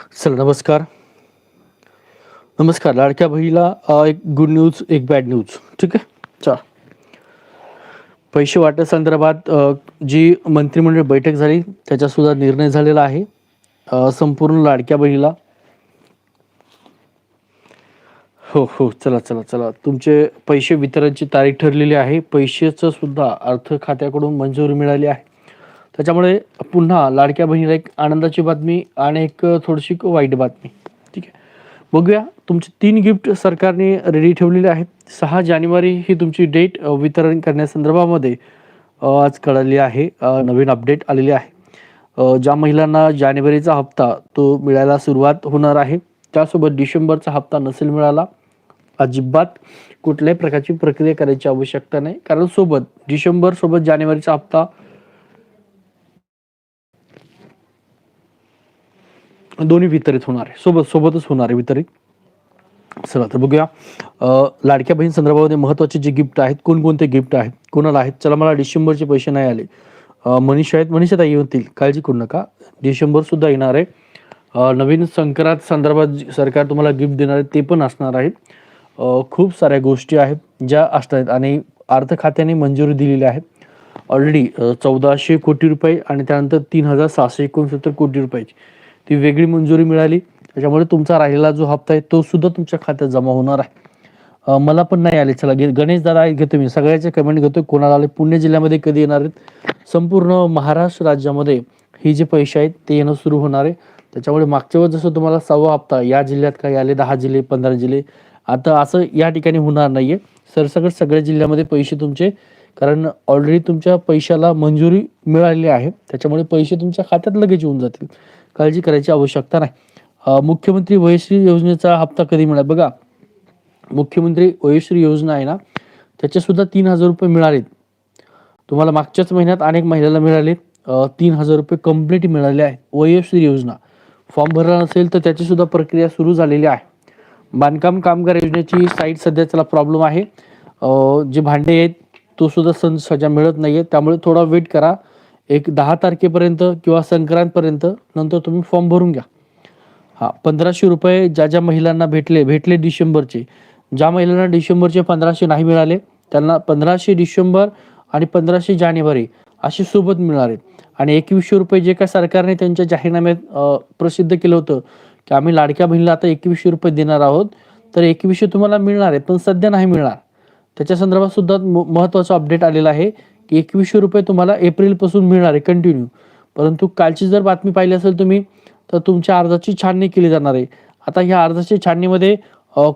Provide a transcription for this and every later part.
चला नमस्कार. नमस्कार लाडक्या बहिणीला एक गुड न्यूज एक बॅड न्यूज ठीक आहे? चला पैसे वाटप संदर्भात अ, जी मंत्रिमंडळ बैठक झाली त्याचा सुद्धा निर्णय झालेला आहे. संपूर्ण लाडक्या बहिणीला. हो हो चला चला चला. तुमचे पैसे वितरणाची तारीख ठरलेली आहे. पैशाचं सुद्धा अर्थ खात्याकडून मंजुरी मिळाली आहे. त्याच्यामुळे पुन्हा लाडक्या बहिणीला एक आनंदाची बातमी आणि एक थोडीशी वाईट बातमी. ठीक आहे. बघूया तुमचे तीन गिफ्ट सरकारने रेडी ठेवलेले आहेत. सहा जानेवारी ही तुमची डेट वितरण करण्यासंदर्भामध्ये आज कळाली आहे. नवीन अपडेट आलेली आहे. ज्या महिलांना जानेवारीचा हप्ता तो मिळायला सुरुवात होणार आहे त्यासोबत डिसेंबरचा हप्ता नसेल मिळाला अजिबात कुठल्याही प्रकारची प्रक्रिया करायची आवश्यकता नाही. कारण सोबत डिसेंबर सोबत जानेवारीचा हप्ता दोन्ही वितरित होणार आहे. सोबत सोबतच होणार आहे वितरित. चला तर बघूया. लाडक्या बहीण संदर्भामध्ये महत्त्वाचे जे गिफ्ट आहेत कोणकोणते गिफ्ट आहेत कोणाला आहेत? चला मला डिसेंबरचे पैसे नाही आले. मनीषा आहेत. मनीषा ताई येतील. काळजी करू नका. डिसेंबर सुद्धा येणार आहे. नवीन संक्रांत संदर्भात जे सरकार तुम्हाला गिफ्ट देणार आहे ते पण असणार आहे. खूप साऱ्या गोष्टी आहेत ज्या असणार आहेत आणि अर्थ खात्याने मंजुरी दिलेली आहे. ऑलरेडी चौदाशे कोटी रुपये आणि त्यानंतर तीन हजार सहाशे एकोणसत्तर कोटी रुपयाची. ती वेगळी मंजुरी मिळाली. त्याच्यामुळे तुमचा राहिलेला जो हप्ता आहे तो सुद्धा तुमच्या खात्यात जमा होणार आहे. मला पण नाही आले. चला गणेश दादा घेतो मी. सगळ्याचे कमेंट घेतो कोणाला आले? पुणे जिल्ह्यामध्ये कधी येणार आहेत? संपूर्ण महाराष्ट्र राज्यामध्ये हे जे पैसे आहेत ते येणं सुरू होणार आहे. त्याच्यामुळे मागच्या वेळेस जसं तुम्हाला सव्वा हप्ता या जिल्ह्यात काही आले? दहा जिल्हे पंधरा जिल्हे. आता असं या ठिकाणी होणार नाहीये. सरसकट सगळ्या जिल्ह्यामध्ये पैसे तुमचे कारण ऑलरेडी तुमच्या पैशाला मंजुरी मिळालेली आहे. त्याच्यामुळे पैसे तुमच्या खात्यात लगेच येऊन जातील. काळजी करायची आवश्यकता नाही. मुख्यमंत्री वयश्री योजनेचा हप्ता कधी मिळाला? बघा मुख्यमंत्री वयश्री योजना आहे ना त्याचे सुद्धा तीन हजार रुपये मिळालेत. तुम्हाला मागच्याच महिन्यात अनेक महिलांना मिळाले तीन हजार रुपये कंप्लीट मिळाले आहे वयश्री योजना. फॉर्म भरला नसेल तर त्याची सुद्धा प्रक्रिया सुरू झालेली आहे. बांधकाम कामगार योजनेची साईट सध्या त्याला प्रॉब्लेम आहे. जे भांडे आहेत तो सुद्धा सण सजा मिळत नाहीये. त्यामुळे थोडा वेट करा. एक दहा तारखेपर्यंत किंवा संक्रांतपर्यंत नंतर तुम्ही फॉर्म भरून घ्या. हा पंधराशे रुपये ज्या ज्या महिलांना भेटले भेटले डिसेंबरचे ज्या महिलांना डिसेंबरचे पंधराशे नाही मिळाले त्यांना पंधराशे डिसेंबर आणि पंधराशे जानेवारी असे सोबत मिळणार आहेत. आणि एकवीसशे रुपये जे काय सरकारने त्यांच्या जाहीरनाम्यात प्रसिद्ध केलं होतं की आम्ही लाडक्या बहिणीला आता एकवीसशे रुपये देणार आहोत तर एकवीसशे तुम्हाला मिळणार आहे पण सध्या नाही मिळणार. त्याच्या संदर्भात सुद्धा म- महत्त्वाचं अपडेट आलेला आहे एकवीसशे रुपये तुम्हाला एप्रिलपासून मिळणार आहे कंटिन्यू परंतु कालची जर बातमी पाहिली असेल तुम्ही तर तुमच्या अर्जाची छाननी केली जाणार आहे. आता ह्या अर्जाची छाननीमध्ये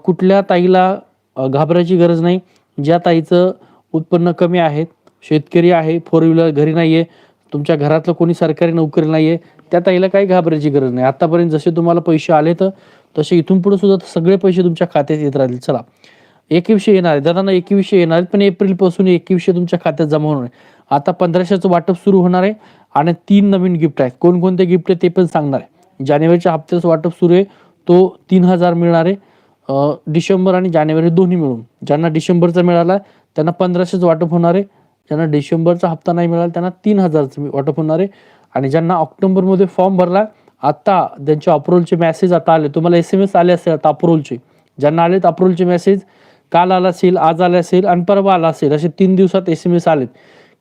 कुठल्या ताईला घाबरायची गरज नाही. ज्या ताईचं उत्पन्न कमी आहे शेतकरी आहे फोर व्हीलर घरी नाही आहे तुमच्या घरातलं कोणी सरकारी नोकरी नाही आहे त्या ताईला काही घाबरायची गरज नाही. आतापर्यंत जसे तुम्हाला पैसे आले तर तसे इथून पुढे सुद्धा सगळे पैसे तुमच्या खात्यात येत राहतील. चला. एकवीसशे येणार आहे. दादा एकवीसशे येणार आहेत पण एप्रिलपासून एकवीसशे तुमच्या खात्यात जमा होणार आहे. आता पंधराशेचं वाटप सुरू होणार आहे आणि तीन नवीन गिफ्ट आहेत. कोणकोणते गिफ्ट आहे ते पण सांगणार आहे. जानेवारीच्या हप्त्याचं वाटप सुरू आहे. तो तीन हजार मिळणार आहे. डिसेंबर आणि जानेवारी दोन्ही मिळून. ज्यांना डिसेंबरचा मिळाला त्यांना पंधराशेचं वाटप होणार आहे. ज्यांना डिसेंबरचा हप्ता नाही मिळाला त्यांना तीन हजारचं वाटप होणार आहे. आणि ज्यांना ऑक्टोबरमध्ये फॉर्म भरला आता त्यांचे अप्रुव्हलचे मेसेज आता आले. तुम्हाला एस एम एस आले असेल आता अप्रोलचे ज्यांना आलेत अप्रुव्हलचे मेसेज काल आला असेल आज आला असेल आणि परवा आला असेल असे तीन दिवसात एस एम एस आलेत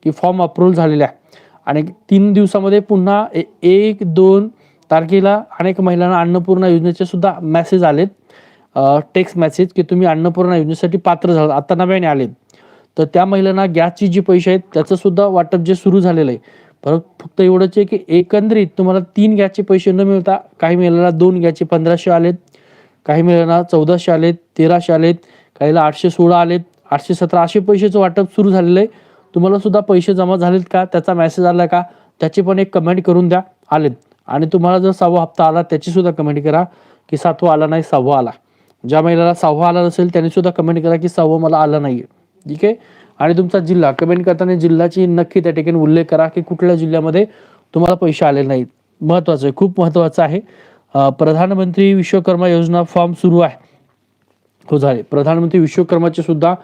की फॉर्म अप्रूव्ह झालेले आहे आणि तीन दिवसामध्ये पुन्हा ए- एक दोन तारखेला अनेक महिलांना अन्नपूर्णा योजनेचे सुद्धा मेसेज आलेत. टेक्स्ट मेसेज की तुम्ही अन्नपूर्णा योजनेसाठी पात्र झाला आता नव्याने आले तर त्या महिलांना गॅसची जी पैसे आहेत त्याचं सुद्धा वाटप जे सुरू झालेलं आहे. परत फक्त एवढंच आहे की एकंदरीत तुम्हाला तीन गॅसचे पैसे न मिळता काही महिलांना दोन गॅसचे पंधराशे आलेत काही महिलांना चौदाशे आलेत तेराशे आलेत काहीला आठशे सोळा आलेत आठशे सतरा असे पैशाचं वाटप सुरू झालेलं आहे. तुम्हाला सुद्धा पैसे जमा झालेत का? त्याचा मेसेज आला का? त्याची पण एक कमेंट करून द्या आलेत. आणि तुम्हाला जर सहावा हप्ता आला त्याची सुद्धा कमेंट करा की सातवा आला नाही सहावा आला. ज्या महिलाला सहावा आला नसेल त्याने सुद्धा कमेंट करा की सहावा मला आला नाही ठीक आहे? आणि तुमचा जिल्हा कमेंट करताना जिल्ह्याची नक्की त्या ठिकाणी उल्लेख करा की कुठल्या जिल्ह्यामध्ये तुम्हाला पैसे आले नाहीत. महत्वाचं आहे खूप महत्वाचं आहे. प्रधानमंत्री विश्वकर्मा योजना फॉर्म सुरू आहे. हो झाले. प्रधानमंत्री विश्वकर्माचे सुद्धा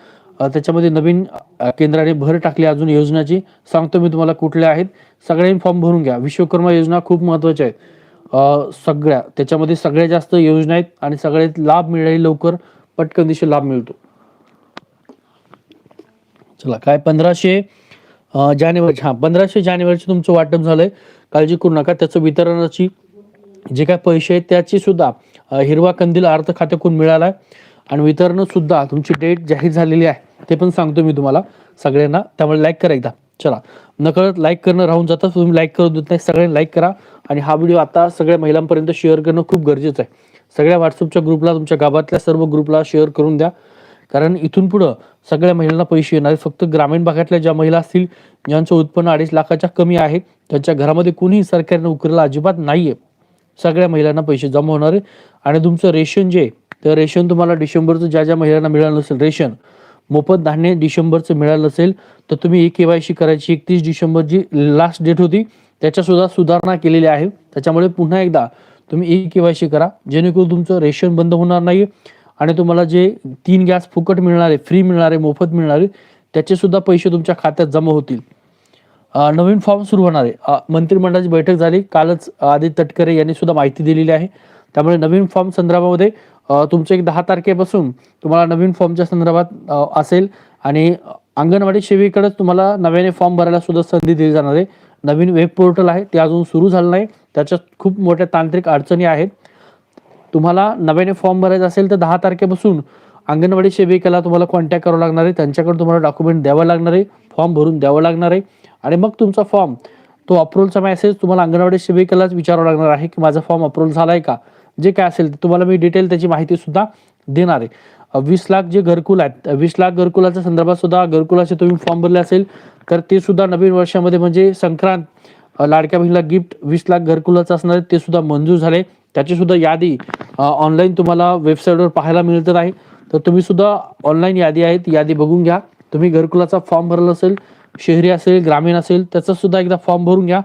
त्याच्यामध्ये नवीन केंद्राने भर टाकली अजून योजनाची. सांगतो मी तुम्हाला कुठल्या आहेत. सगळ्यांनी फॉर्म भरून घ्या. विश्वकर्मा योजना खूप महत्त्वाच्या आहेत. सगळ्या त्याच्यामध्ये सगळ्यात जास्त योजना आहेत आणि सगळ्यात लाभ मिळाले लवकर पटकन दिशे लाभ मिळतो. चला काय? पंधराशे जानेवारी हा पंधराशे जानेवारीचे तुमचं वाटप झालंय. काळजी करू नका त्याचं वितरणाची जे काय पैसे आहेत त्याची सुद्धा हिरवा कंदील अर्थ खात्याकडून मिळालाय. आणि वितरण सुद्धा तुमची डेट जाहीर झालेली आहे ते पण सांगतो मी तुम्हाला सगळ्यांना. त्यामुळे लाईक करा एकदा. चला. नकळत लाईक करणं राहून जातं तुम्ही लाईक करून देत नाही सगळ्यांनी लाईक करा. आणि हा व्हिडिओ आता सगळ्या महिलांपर्यंत शेअर करणं खूप गरजेचं आहे. सगळ्या व्हॉट्सअपच्या ग्रुपला तुमच्या गावातल्या सर्व ग्रुपला शेअर करून द्या. कारण इथून पुढं सगळ्या महिलांना पैसे येणार फक्त ग्रामीण भागातल्या ज्या महिला असतील ज्यांचं उत्पन्न अडीच लाखाच्या कमी आहे त्यांच्या घरामध्ये कोणीही सरकारने उकरला अजिबात नाहीये. सगळ्या महिलांना पैसे जमा होणार आहे. आणि तुमचं रेशन जे आहे, तर रेशन तुम्हाला डिसेंबरचं ज्या ज्या महिलांना मिळालं नसेल रेशन मोफत धान्य डिसेंबरचं मिळालं असेल तर तुम्ही ई केवायसी करायची. एकतीस डिसेंबर जी लास्ट डेट होती त्याच्यासुद्धा सुधारणा केलेली आहे. त्याच्यामुळे पुन्हा एकदा तुम्ही ई केवायसी करा. जेणेकरून तुमचं रेशन बंद होणार नाही आणि तुम्हाला जे तीन गॅस फुकट मिळणारे फ्री मिळणारे मोफत मिळणारे त्याचेसुद्धा त्याचे सुद्धा पैसे तुमच्या खात्यात जमा होतील. नवीन फॉर्म सुरू होणार आहे. मंत्रिमंडळाची बैठक झाली. कालच आदित्य तटकरे यांनी सुद्धा माहिती दिलेली आहे. त्यामुळे नवीन फॉर्म संदर्भामध्ये तुमचे एक दहा तारखेपासून तुम्हाला नवीन फॉर्मच्या संदर्भात असेल आणि अंगणवाडी सेवेकडेच तुम्हाला नव्याने फॉर्म भरायला सुद्धा संधी दिली जाणार आहे. नवीन वेब पोर्टल आहे ते अजून सुरू झालं नाही. त्याच्यात खूप मोठ्या तांत्रिक अडचणी आहेत. तुम्हाला नव्याने फॉर्म भरायचा असेल तर दहा तारखेपासून अंगणवाडी सेविकेला तुम्हाला कॉन्टॅक्ट करावं लागणार आहे. त्यांच्याकडे तुम्हाला डॉक्युमेंट द्यावं लागणार आहे. फॉर्म भरून द्यावं लागणार आहे. आणि मग तुमचा फॉर्म तो अप्रूव्हलचा मेसेज तुम्हाला अंगणवाडी सेविकेलाच विचारावा लागणार आहे की माझा फॉर्म अप्रूव्हल झाला आहे का? जे काय असेल ते तुम्हाला मी डिटेल त्याची माहिती सुद्धा देणार आहे. वीस लाख जे घरकुल आहेत वीस लाख घरकुलाच्या संदर्भात सुद्धा घरकुलाचे तुम्ही फॉर्म भरले असेल तर ते सुद्धा नवीन वर्षामध्ये म्हणजे संक्रांत लाडक्या बहिणीला गिफ्ट वीस लाख घरकुलाचं असणार आहे ते सुद्धा मंजूर झाले. त्याची सुद्धा यादी ऑनलाईन तुम्हाला वेबसाईटवर पाहायला मिळत आहे. तर तुम्ही सुद्धा ऑनलाईन यादी आहेत यादी बघून घ्या. तुम्ही घरकुलाचा फॉर्म भरला असेल शहरी असेल ग्रामीण असेल त्याचा सुद्धा एकदा फॉर्म भरून घ्या.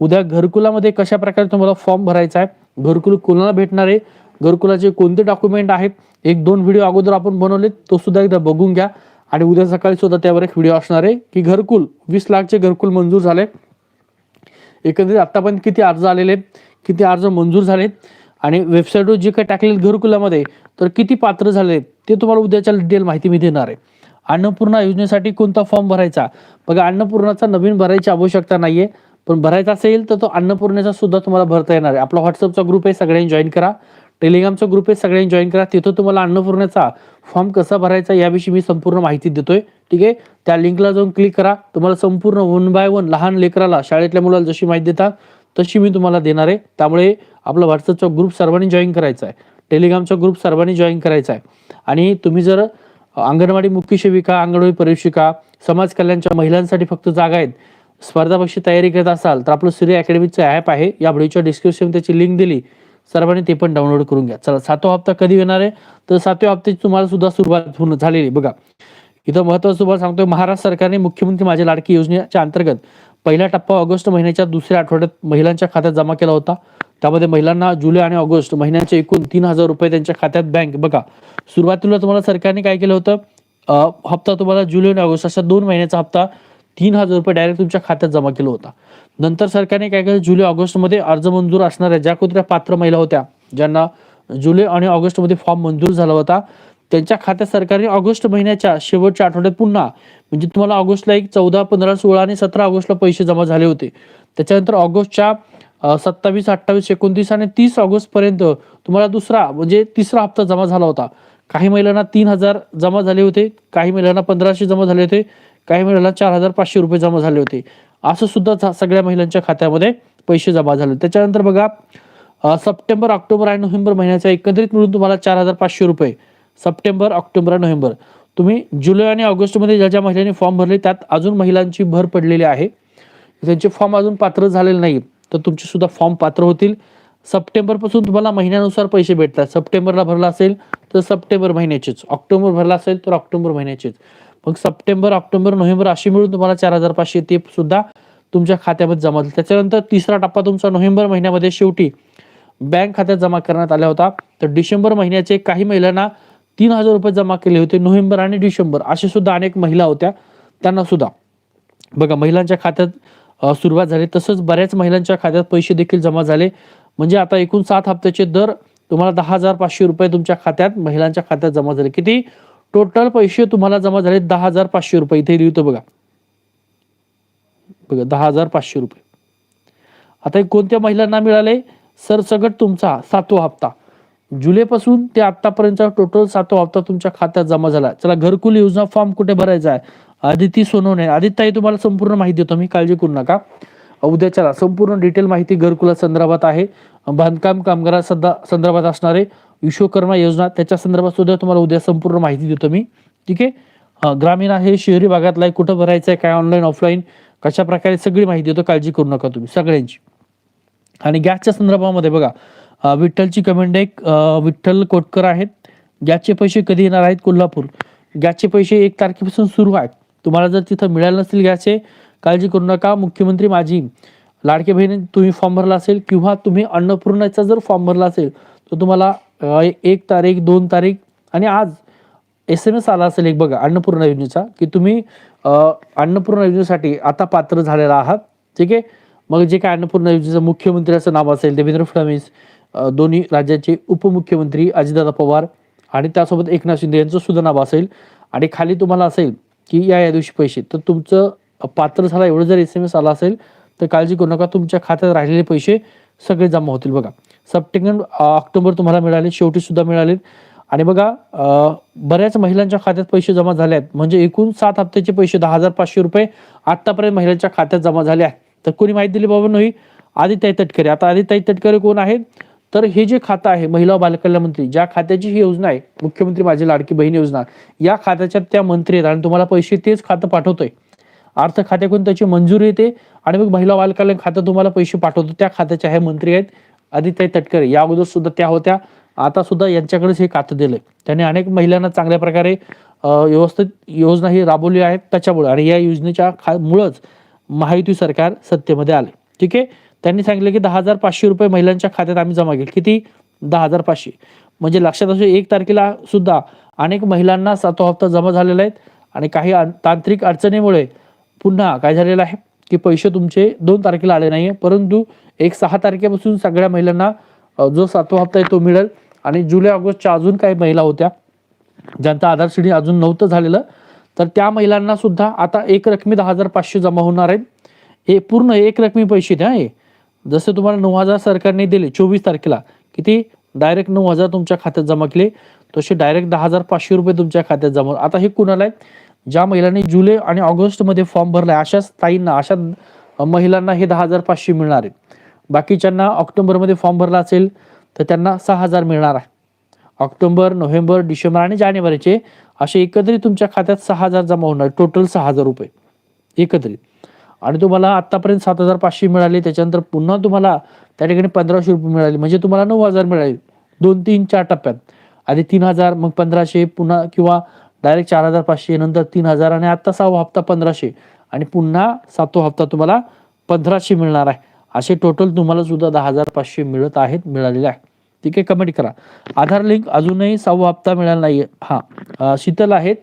उद्या घरकुलामध्ये कशा प्रकारे तुम्हाला फॉर्म भरायचा आहे घरकुल कोणाला भेटणार आहे? घरकुलाचे कोणते डॉक्युमेंट आहेत? एक दोन व्हिडिओ अगोदर आपण बनवले तो सुद्धा एकदा बघून घ्या. आणि उद्या सकाळी सुद्धा त्यावर एक व्हिडिओ असणार आहे की घरकुल वीस लाखचे घरकुल मंजूर झाले. एकंदरीत आतापर्यंत किती अर्ज आलेले आहेत, किती अर्ज मंजूर झालेत आणि वेबसाईटवर जे काही टाकलेले घरकुलामध्ये तर किती पात्र झाले ते तुम्हाला उद्याच्या डिटेल माहिती मी देणार आहे. अन्नपूर्णा योजनेसाठी कोणता फॉर्म भरायचा? बघा अन्नपूर्णाचा नवीन भरायची आवश्यकता नाहीये. पण भरायचा असेल तर तो अन्नपूर्णेचा सुद्धा तुम्हाला भरता येणार आहे. आपला व्हॉट्सअपचा ग्रुप आहे सगळ्यांनी जॉईन करा. टेलिग्रामचा ग्रुप आहे सगळ्यांनी जॉईन करा. तिथं तुम्हाला अन्नपूर्णेचा फॉर्म कसा भरायचा याविषयी मी संपूर्ण माहिती देतोय. ठीक आहे? त्या लिंकला जाऊन क्लिक करा. तुम्हाला संपूर्ण वन बाय वन लहान लेकराला शाळेतल्या मुलाला जशी माहिती देतात तशी मी तुम्हाला देणार आहे. त्यामुळे आपला व्हॉट्सअपचा ग्रुप सर्वांनी जॉईन करायचा आहे. टेलिग्रामचा ग्रुप सर्वांनी जॉईन करायचा आहे. आणि तुम्ही जर अंगणवाडी मुख्य सेविका अंगणवाडी परिशिका समाज कल्याणच्या महिलांसाठी फक्त जागा आहेत स्पर्धा परीक्षेची तयारी करत असाल तर आपलं सूर्य अकॅडमीचं ॲप आहे. या व्हिडिओच्या डिस्क्रिप्शन त्याची लिंक दिली. सर्वांनी ते पण डाउनलोड करून घ्या. चला सातवा हप्ता कधी येणार आहे? तर सातव्या हप्त्याची तुम्हाला सुद्धा सुरुवात होऊन झालेली. बघा इथं महत्वाचं तुम्हाला सांगतोय महाराष्ट्र सरकारने मुख्यमंत्री माझ्या लाडकी योजनेच्या अंतर्गत पहिला टप्पा ऑगस्ट महिन्याच्या दुसऱ्या आठवड्यात महिलांच्या खात्यात जमा केला होता. त्यामध्ये महिलांना जुलै आणि ऑगस्ट महिन्याचे एकूण तीन हजार रुपये त्यांच्या खात्यात बँक बघा सुरुवातीला तुम्हाला सरकारने काय केलं होतं? हप्ता तुम्हाला जुलै आणि ऑगस्ट अशा दोन महिन्याचा हप्ता तीन हजार रुपये डायरेक्ट तुमच्या खात्यात जमा केला होता. नंतर सरकारने काय केलं? जुलै ऑगस्टमध्ये अर्ज मंजूर असणाऱ्या ज्या कोणत्या पात्र महिला होत्या ज्यांना जुलै आणि ऑगस्टमध्ये फॉर्म मंजूर झाला होता त्यांच्या खात्यात सरकारने ऑगस्ट महिन्याच्या शेवटच्या आठवड्यात पुन्हा म्हणजे तुम्हाला ऑगस्टला एक चौदा पंधरा सोळा आणि सतरा ऑगस्टला पैसे जमा झाले होते. त्याच्यानंतर ऑगस्टच्या सत्तावीस अठ्ठावीस एकोणतीस आणि तीस ऑगस्ट पर्यंत तुम्हाला दुसरा म्हणजे तिसरा हप्ता जमा झाला होता. काही महिलांना तीन हजार जमा झाले होते काही महिलांना पंधराशे जमा झाले होते काही महिलांना चार हजार पाचशे रुपये जमा झाले होते. असं सुद्धा झा- सगळ्या महिलांच्या खात्यामध्ये पैसे जमा झाले त्याच्यानंतर बघा सप्टेंबर ऑक्टोबर आणि नोव्हेंबर महिन्याचा एकत्रित मिळून तुम्हाला चार हजार पाचशे रुपये. सप्टेंबर ऑक्टोबर आणि नोव्हेंबर. तुम्ही जुलै आणि ऑगस्टमध्ये ज्या ज्या महिलांनी फॉर्म भरले त्यात अजून महिलांची भर पडलेली आहे. त्यांचे फॉर्म अजून पात्र झालेले नाही तर तुमचे सुद्धा फॉर्म पात्र होतील. सप्टेंबरपासून तुम्हाला महिन्यानुसार पैसे भेटतात. सप्टेंबरला भरला असेल तर सप्टेंबर महिन्याचेच. ऑक्टोबर भरला असेल तर ऑक्टोबर महिन्याचेच. मग सप्टेंबर ऑक्टोबर नोव्हेंबर अशी मिळून तुम्हाला चार हजार पाचशे ते सुद्धा तुमच्या खात्यामध्ये जमा झाली त्याच्यानंतर तिसरा टप्पा तुमचा नोव्हेंबर महिन्यामध्ये शेवटी बँक खात्यात जमा करण्यात आला होता. तर डिसेंबर महिन्याचे काही महिलांना तीन हजार रुपये जमा केले होते नोव्हेंबर आणि डिसेंबर. असे सुद्धा अनेक महिला होत्या. त्यांना सुद्धा. बघा महिलांच्या खात्यात सुरुवात झाली. तसंच बऱ्याच महिलांच्या खात्यात पैसे देखील जमा झाले. म्हणजे आता एकूण सात हप्त्याचे दर तुम्हाला दहा हजार पाचशे रुपये तुमच्या खात्यात महिलांच्या खात्यात जमा झाले. किती? टोटल पैसे तुम्हाला जमा झाले दहा हजार पाचशे रुपये. इथे लिहितो बघा. बघा दहा हजार पाचशे रुपये. आता हे कोणत्या महिलांना मिळाले? सरसगट तुमचा सातवा हप्ता. जुलैपासून ते आतापर्यंतचा टोटल सातवा हप्ता तुमच्या खात्यात जमा झाला. चला घरकुल योजना फॉर्म कुठे भरायचा आहे? आदिती सोनवणे. आदित्य तुम्हाला संपूर्ण माहिती देतो. मी काळजी करू नका. उद्या चला संपूर्ण डिटेल माहिती घरकुला संदर्भात आहे. बांधकाम कामगारा सध्या संदर्भात असणारे विश्वकर्मा योजना त्याच्या संदर्भात सुद्धा तुम्हाला उद्या संपूर्ण माहिती देतो मी. ठीक आहे? ग्रामीण आहे शहरी भागातला आहे कुठं भरायचं आहे काय ऑनलाईन ऑफलाईन कशा प्रकारे सगळी माहिती देतो काळजी करू नका तुम्ही सगळ्यांची. आणि गॅसच्या संदर्भामध्ये बघा विठ्ठलची कमेंट एक विठ्ठल कोटकर आहेत गॅसचे पैसे कधी येणार आहेत कोल्हापूर? गॅसचे पैसे एक तारखेपासून सुरू आहेत. तुम्हाला जर तिथं मिळालं नसतील गॅसचे काळजी करू नका मुख्यमंत्री माझी लाडके बहिणी तुम्ही फॉर्म भरला असेल किंवा तुम्ही अन्नपूर्णाचा जर फॉर्म भरला असेल तर तुम्हाला एक तारीख दोन तारीख आणि आज. एस एम एस आला असेल एक बघा अन्नपूर्णा योजनेचा की तुम्ही अन्नपूर्णा योजनेसाठी आता पात्र झालेला आहात. ठीक आहे? मग जे काय अन्नपूर्णा योजनेचं मुख्यमंत्र्याचं नाव असेल देवेंद्र फडणवीस दोन्ही राज्याचे उपमुख्यमंत्री अजितदादा पवार आणि त्यासोबत एकनाथ शिंदे यांचं सुद्धा नाव असेल. आणि खाली तुम्हाला असेल की या या दिवशी पैसे. तर तुमचं पात्र झाला एवढं जर एस एम एस आला असेल तर काळजी करू नका तुमच्या खात्यात राहिलेले पैसे सगळे जमा होतील बघा. सप्टेंबर ऑक्टोबर तुम्हाला मिळाले शेवटी सुद्धा मिळाले. आणि बघा बऱ्याच महिलांच्या खात्यात पैसे जमा झाले आहेत म्हणजे एकूण सात हप्त्याचे पैसे दहा हजार पाचशे रुपये आतापर्यंत महिलांच्या खात्यात जमा झाले आहेत. तर कोणी माहिती दिली बाबा नाही आदित्य तटकरे. आता आदित्य तटकरे कोण आहेत? तर हे जे खातं आहे महिला बालकल्याण मंत्री ज्या खात्याची ही योजना आहे मुख्यमंत्री माझी लाडकी बहीण योजना या खात्याच्या त्या मंत्री आहेत आणि तुम्हाला पैसे तेच खातं पाठवतोय. अर्थ खात्याकडून त्याची मंजुरी येते आणि मग महिला बालकल्याण खातं तुम्हाला पैसे पाठवतो. त्या खात्याचे हे मंत्री आहेत. आदित्य तटकरे या अगोदर सुद्धा त्या होत्या. आता सुद्धा यांच्याकडेच हे खातं दिलंय. त्याने अनेक महिलांना चांगल्या प्रकारे व्यवस्थित योजना ही राबवली आहे. त्याच्यामुळे आणि या योजनेच्या खा मुळंच महायुती सरकार सत्तेमध्ये आले ठीक आहे? त्यांनी सांगितलं की दहा हजार पाचशे रुपये महिलांच्या खात्यात आम्ही जमा केले. किती? दहा हजार पाचशे. म्हणजे लक्षात असू एक तारखेला सुद्धा अनेक महिलांना सातो हप्ता जमा झालेला आहेत आणि काही तांत्रिक अडचणीमुळे पुन्हा काय झालेलं आहे? की पैसे तुमचे दोन तारखेला आले नाहीये. परंतु एक सहा तारखेपासून सगळ्या महिलांना जो सातवा हप्ता आहे तो मिळेल. आणि जुलै ऑगस्टच्या अजून काही महिला होत्या ज्यांचं आधार श्रेणी अजून नव्हतं झालेलं. तर त्या महिलांना सुद्धा आता एक रकमी दहा हजार पाचशे जमा होणार आहेत हे पूर्ण एक रकमी पैसे द्या हे जसे तुम्हाला नऊ हजार सरकारने दिले चोवीस तारखेला किती? डायरेक्ट नऊ हजार तुमच्या खात्यात जमा केले. तसे डायरेक्ट दहा हजार पाचशे रुपये तुमच्या खात्यात जमा आता हे कुणाला आहेत ज्या महिलांनी जुलै आणि ऑगस्टमध्ये फॉर्म भरलाय अशाच ताईंना अशा महिलांना हे दहा हजार पाचशे मिळणार आहे. बाकीच्यांना ऑक्टोबरमध्ये फॉर्म भरला असेल तर त्यांना सहा हजार मिळणार आहे. ऑक्टोबर नोव्हेंबर डिसेंबर आणि जानेवारीचे असे एकत्रित तुमच्या खात्यात सहा हजार जमा होणार टोटल सहा हजार रुपये. एकत्रित. आणि तुम्हाला आतापर्यंत सात हजार पाचशे मिळाले त्याच्यानंतर पुन्हा तुम्हाला त्या ठिकाणी पंधराशे रुपये मिळाले म्हणजे तुम्हाला नऊ हजार मिळाले. दोन तीन चार टप्प्यात. आधी तीन हजार मग पंधराशे पुन्हा किंवा डायरेक्ट चार हजार पाचशे नंतर तीन हजार आणि आत्ता सहावा हप्ता पंधराशे. आणि पुन्हा सातवा हप्ता तुम्हाला पंधराशे मिळणार आहे. असे टोटल तुम्हाला सुद्धा दहा हजार पाचशे मिळत आहेत मिळालेले आहे. ठीक आहे कमेंट करा. आधार लिंक अजूनही सहावा हप्ता मिळाला नाहीये. हा शीतल आहेत.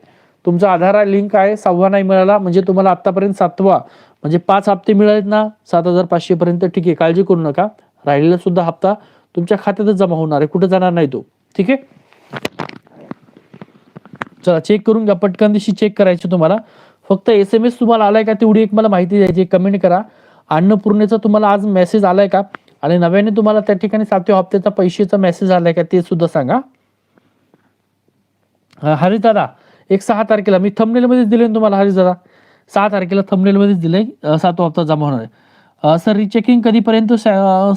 तुमचा आधार लिंक आहे सहावा नाही मिळाला. म्हणजे तुम्हाला आतापर्यंत सातवा म्हणजे पाच हप्ते मिळालेत ना सात हजार पाचशे पर्यंत. ठीक आहे काळजी करू नका. राहिलेला सुद्धा हप्ता तुमच्या खात्यातच जमा होणार आहे कुठे जाणार नाही तो. ठीक आहे? चला चेक करून घ्या. पटकन दिवशी चेक करायची तुम्हाला. फक्त एस एम एस तुम्हाला आलाय का तेवढी एक मला माहिती द्यायची कमेंट करा. अन्नपूर्णेचा तुम्हाला आज मेसेज आलाय का? आणि नव्याने तुम्हाला त्या ठिकाणी सातव्या हप्त्याचा पैसेचा मेसेज आलाय का ते सुद्धा सांगा. अं, दादा एक सहा तारखेला मी थंबनेल मध्येच दिले तुम्हाला हरीश दादा सहा तारखेला थंबनेल मध्येच दिले सातवा हप्ता जमा होणार आहे. सर रिचेकिंग कधीपर्यंत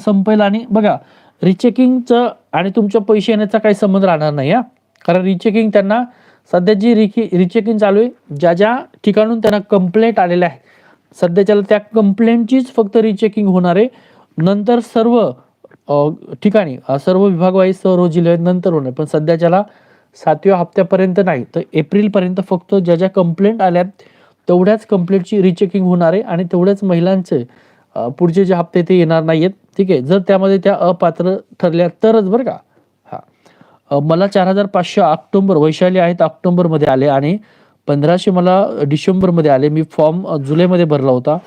संपेल आणि बघा रिचेकिंगचं आणि तुमच्या पैसे येण्याचा काही संबंध राहणार नाही हा. कारण रिचेकिंग त्यांना सध्या जी रिकी रिचेकिंग चालू आहे. ज्या ज्या ठिकाणून त्यांना कंप्लेंट आलेल्या आहे सध्याच्याला त्या कंप्लेंटचीच फक्त रिचेकिंग होणार आहे. नंतर सर्व ठिकाणी सर्व विभागवाईज सर्व जिल्ह्यात नंतर होणार पण सध्याच्याला सातव्या हप्त्यापर्यंत नाही. तर एप्रिलपर्यंत फक्त ज्या ज्या कंप्लेंट आल्यात तेवढ्याच कंप्लेंटची रिचेकिंग होणार आहे आणि तेवढ्याच महिलांचे पुढचे जे हप्ते ते येणार नाहीयेत. ठीक आहे? जर त्यामध्ये त्या अपात्र ठरल्या तरच बरं का. मला चार हजार पाचशे ऑक्टोबर वैशाली आहेत ऑक्टोबरमध्ये आले आणि पंधराशे मला डिसेंबरमध्ये आले. मी फॉर्म जुलैमध्ये भरला होता.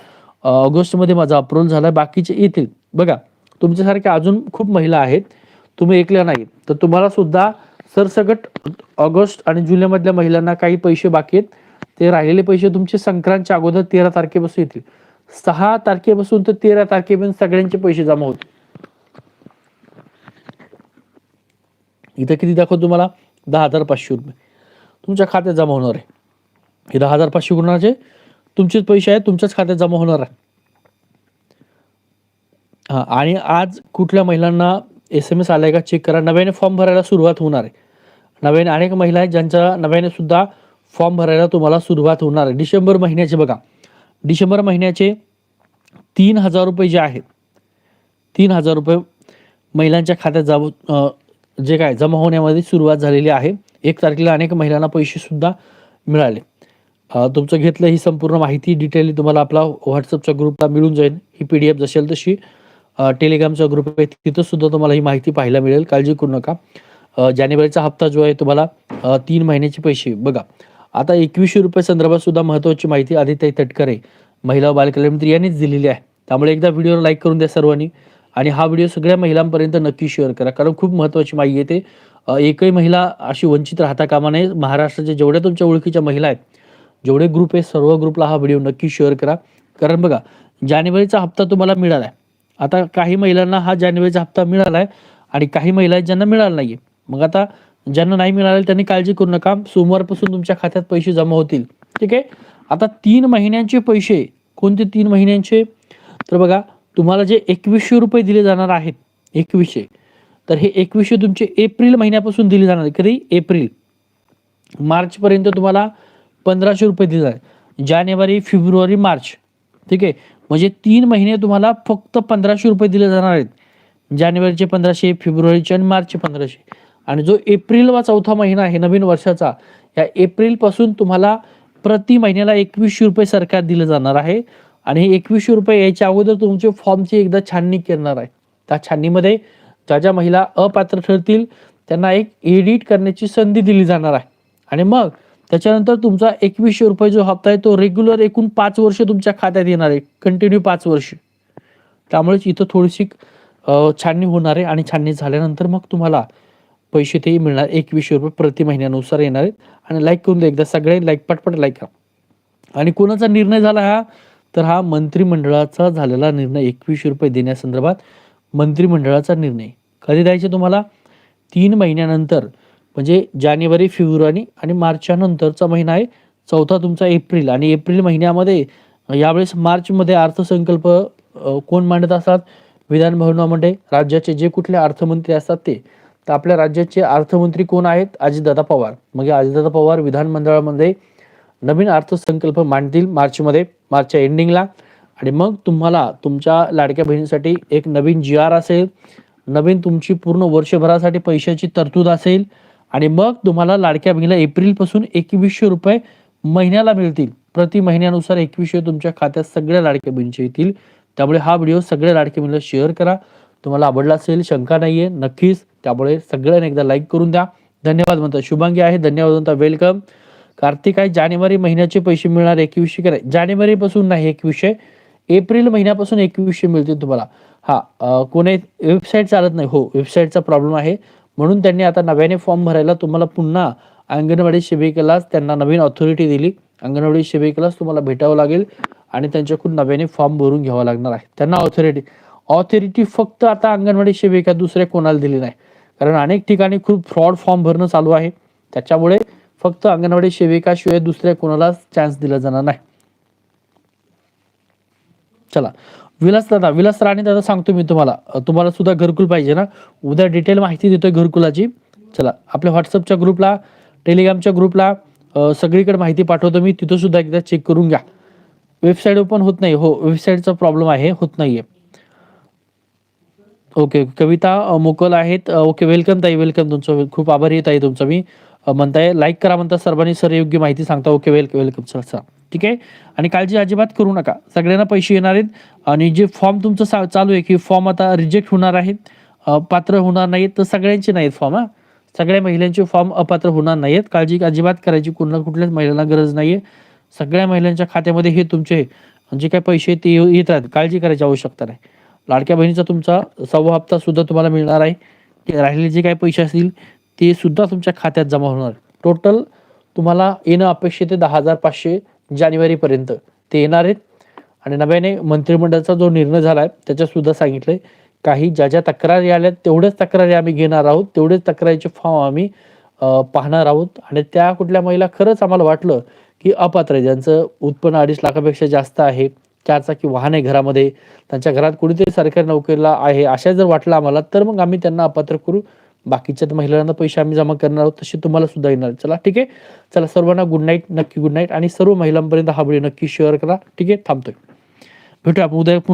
ऑगस्टमध्ये माझा अप्रूव्हल झाला. बाकीचे येतील. बघा तुमच्यासारख्या अजून खूप महिला आहेत. तुम्ही ऐकल्या नाही. तर तुम्हाला सुद्धा सरसकट ऑगस्ट आणि जुलैमधल्या महिलांना काही पैसे बाकी आहेत. ते राहिलेले पैसे तुमचे संक्रांतच्या अगोदर तेरा तारखेपासून येतील. सहा तारखेपासून तर तेरा तारखेपर्यंत सगळ्यांचे पैसे जमा होतील. इथं किती दाखवतो तुम्हाला? दहा हजार पाचशे रुपये. तुमच्या खात्यात जमा होणार आहे. हे दहा हजार पाचशे रुपयाचे तुमचेच पैसे आहेत तुमच्याच खात्यात जमा होणार आहे. हां आणि आज कुठल्या महिलांना एस एम एस आलाय का चेक करा? नव्याने फॉर्म भरायला सुरुवात होणार आहे. नव्याने अनेक महिला आहेत ज्यांच्या नव्याने सुद्धा फॉर्म भरायला तुम्हाला सुरुवात होणार आहे. डिसेंबर महिन्याचे बघा. डिसेंबर महिन्याचे तीन हजार रुपये जे आहेत तीन हजार रुपये महिलांच्या खात्यात जाव जे काय जमा होण्यामध्ये सुरुवात झालेली आहे. एक तारखेला अनेक महिलांना पैसे सुद्धा मिळाले. तुमचं घेतलं ही संपूर्ण माहिती डिटेल तुम्हाला आपला व्हॉट्सअपच्या ग्रुपला मिळून जाईल. ही पी डी एफ जसेल तशी टेलिग्रामचा ग्रुप आहे. तिथं सुद्धा तुम्हाला ही माहिती पाहायला मिळेल. काळजी करू नका. जानेवारीचा हप्ता जो आहे तुम्हाला तीन महिन्याचे पैसे. बघा आता एकवीसशे रुपये संदर्भात सुद्धा महत्त्वाची माहिती आदित्य तटकरे महिला बालकल्याण मंत्री यांनीच दिलेली आहे. त्यामुळे एकदा व्हिडिओला लाईक करून द्या सर्वांनी. आणि हा व्हिडिओ सगळ्या महिलांपर्यंत नक्की शेअर करा. कारण खूप महत्त्वाची माहिती येते एकही महिला अशी वंचित राहता कामा नये. महाराष्ट्राच्या जेवढ्या तुमच्या ओळखीच्या महिला आहेत जेवढे ग्रुप आहे सर्व ग्रुपला हा व्हिडिओ नक्की शेअर करा. कारण बघा जानेवारीचा हप्ता तुम्हाला मिळाला आहे आता काही महिलांना हा जानेवारीचा हप्ता मिळाला आहे आणि काही महिला आहेत ज्यांना मिळाला नाही मग आता ज्यांना नाही मिळाले त्यांनी काळजी करू नका. सोमवारपासून तुमच्या खात्यात पैसे जमा होतील. ठीक आहे? आता तीन महिन्यांचे पैसे. कोणते तीन महिन्यांचे? तर बघा तुम्हाला जे एकवीसशे रुपये दिले जाणार आहेत एकवीसशे तर हे एकवीसशे तुमचे एप्रिल महिन्यापासून दिले जाणार आहे कधी? एप्रिल. मार्चपर्यंत तुम्हाला पंधराशे रुपये दिले जाणार जानेवारी फेब्रुवारी मार्च. ठीक आहे? म्हणजे तीन महिने तुम्हाला फक्त पंधराशे रुपये दिले जाणार आहेत. जानेवारीचे पंधराशे फेब्रुवारीचे आणि मार्चचे पंधराशे. आणि जो एप्रिल वा चौथा महिना आहे नवीन वर्षाचा या एप्रिलपासून तुम्हाला प्रति महिन्याला एकवीसशे रुपये सरकार दिलं जाणार आहे. आणि हे एकवीसशे रुपये यायच्या अगोदर तुमचे फॉर्मची एकदा छाननी करणार आहे. त्या छाननीमध्ये ज्या ज्या महिला अपात्र ठरतील त्यांना एक एडिट करण्याची संधी दिली जाणार आहे. आणि मग त्याच्यानंतर तुमचा एकवीसशे रुपये जो हप्ता आहे तो रेग्युलर एकूण पाच वर्ष तुमच्या खात्यात येणार आहे. कंटिन्यू पाच वर्ष. त्यामुळेच इथं थोडीशी छाननी होणार आहे आणि छाननी झाल्यानंतर मग तुम्हाला पैसे ते मिळणार. एकवीसशे रुपये प्रति महिन्यानुसार येणार आहेत. आणि लाईक करून द्या एकदा. सगळे लाईक पटपट लाईक करा. आणि कोणाचा निर्णय झाला हा? तर हा मंत्रिमंडळाचा झालेला निर्णय एकवीसशे रुपये देण्यासंदर्भात मंत्रिमंडळाचा निर्णय. कधी द्यायचे तुम्हाला? तीन महिन्यानंतर म्हणजे जानेवारी फेब्रुवारी आणि मार्चच्या नंतरचा महिना आहे. चौथा तुमचा एप्रिल आणि एप्रिल महिन्यामध्ये यावेळेस मार्चमध्ये अर्थसंकल्प कोण मांडत असतात? विधान भवनामध्ये राज्याचे जे कुठले अर्थमंत्री असतात ते. तर आपल्या राज्याचे अर्थमंत्री कोण आहेत? अजितदादा पवार. मग अजितदादा पवार विधानमंडळामध्ये नवीन अर्थसंकल्प मांडतील मार्चमध्ये मार्चच्या एंडिंगला आणि मग तुम्हाला तुमच्या लाडक्या बहिणीसाठी एक नवीन जी आर असेल नवीन तुमची पूर्ण वर्षभरासाठी पैशाची तरतूद असेल आणि मग तुम्हाला लाडक्या बहिणीला एप्रिलपासून एकवीसशे रुपये महिन्याला मिळतील. प्रति महिन्यानुसार एकवीसशे तुमच्या खात्यात सगळ्या लाडक्या बहिणीचे येतील. त्यामुळे हा व्हिडिओ सगळ्या लाडक्या बहिणीला शेअर करा. तुम्हाला आवडला असेल शंका नाही आहे नक्कीच त्यामुळे सगळ्यांनी एकदा लाईक करून द्या. धन्यवाद म्हणता शुभांगी आहे. धन्यवाद म्हणता वेलकम कार्तिक आहे जानेवारी महिन्याचे पैसे मिळणार एकवीसशे काय जानेवारी पासून नाही एकवीसशे. एप्रिल महिन्यापासून एकवीसशे मिळतील तुम्हाला. हा कोणी वेबसाईट चालत नाही. हो वेबसाईटचा प्रॉब्लेम आहे. म्हणून त्यांनी आता नव्याने फॉर्म भरायला तुम्हाला पुन्हा अंगणवाडी सेविकेलाच त्यांना नवीन ऑथॉरिटी दिली. अंगणवाडी सेविकेलाच तुम्हाला भेटावं लागेल आणि त्यांच्याकडून नव्याने फॉर्म भरून घ्यावा लागणार आहे. त्यांना ऑथॉरिटी ऑथॉरिटी फक्त आता अंगणवाडी सेविका दुसऱ्या कोणाला दिली नाही. कारण अनेक ठिकाणी खूप फ्रॉड फॉर्म भरणं चालू आहे. त्याच्यामुळे फक्त अंगणवाडी सेविकाशिवाय दुसऱ्या कोणालाच चान्स दिला जाणार नाही. चला. विलास दादा विलास राणे दादा सांगतो मी तुम्हाला. तुम्हाला सुद्धा घरकुल पाहिजे ना? उद्या डिटेल माहिती देतोय घरकुलाची. चला आपल्या व्हॉट्सअपच्या ग्रुपला टेलिग्रामच्या ग्रुपला सगळीकडे माहिती पाठवतो मी. तिथं सुद्धा एकदा चेक करून घ्या. वेबसाईट ओपन होत नाही. हो वेबसाईटचा प्रॉब्लेम आहे होत नाहीये. ओके कविता मोकल आहेत. ओके वेलकम ताई वेलकम तुमचं. खूप आभारी आहे ताई तुमचं. मी म्हणताय लाईक करा म्हणता सर्वांनी सर योग्य माहिती सांगता. Okay welcome welcome sir sir ठीक आहे? आणि काळजी अजिबात करू नका. सगळ्यांना पैसे येणार आहेत. आणि जे फॉर्म तुमचं सा- चालू आहे की फॉर्म आता रिजेक्ट होणार आहेत पात्र होणार नाहीत तर सगळ्यांचे नाहीत फॉर्म हा. सगळ्या महिलांचे फॉर्म अपात्र होणार नाहीत काळजी अजिबात करायची कुणा कुठल्याच महिलांना गरज नाही आहे सगळ्या महिलांच्या खात्यामध्ये हे तुमचे जे काही पैसे आहेत ते येत राहतात. काळजी करायची आवश्यकता नाही. लाडक्या बहिणीचा तुमचा सव्वा हप्ता सुद्धा तुम्हाला मिळणार आहे. राहिलेले जे काही पैसे असतील ते सुद्धा तुमच्या खात्यात जमा होणार. टोटल तुम्हाला येणं अपेक्षित आहे दहा हजार पाचशे जानेवारीपर्यंत. ते येणार आहेत. आणि नव्याने मंत्रिमंडळाचा जो निर्णय झाला आहे त्याच्यासुद्धा सांगितलं आहे काही ज्या ज्या तक्रारी आल्या तेवढ्याच तक्रारी आम्ही घेणार आहोत. तेवढेच तक्रारीचे फॉर्म आम्ही पाहणार आहोत. आणि त्या कुठल्या महिला खरंच आम्हाला वाटलं की अपात्र आहे. ज्यांचं उत्पन्न अडीच लाखापेक्षा जास्त आहे चारचाकी वाहन आहे घरामध्ये. त्यांच्या घरात कुणीतरी सरकारी नोकरीला आहे अशा जर वाटलं आम्हाला तर मग आम्ही त्यांना अपात्र करू. बाकीच्या महिलांना पैसे आम्ही जमा करणार आहोत तसे तुम्हाला सुद्धा येणार चला ठीक आहे? चला सर्वांना गुड नाईट नक्की गुड नाईट आणि सर्व महिलांपर्यंत हा व्हिडिओ नक्की शेअर करा. ठीक आहे? थांबतोय. भेटूया आपण उद्या पुन्हा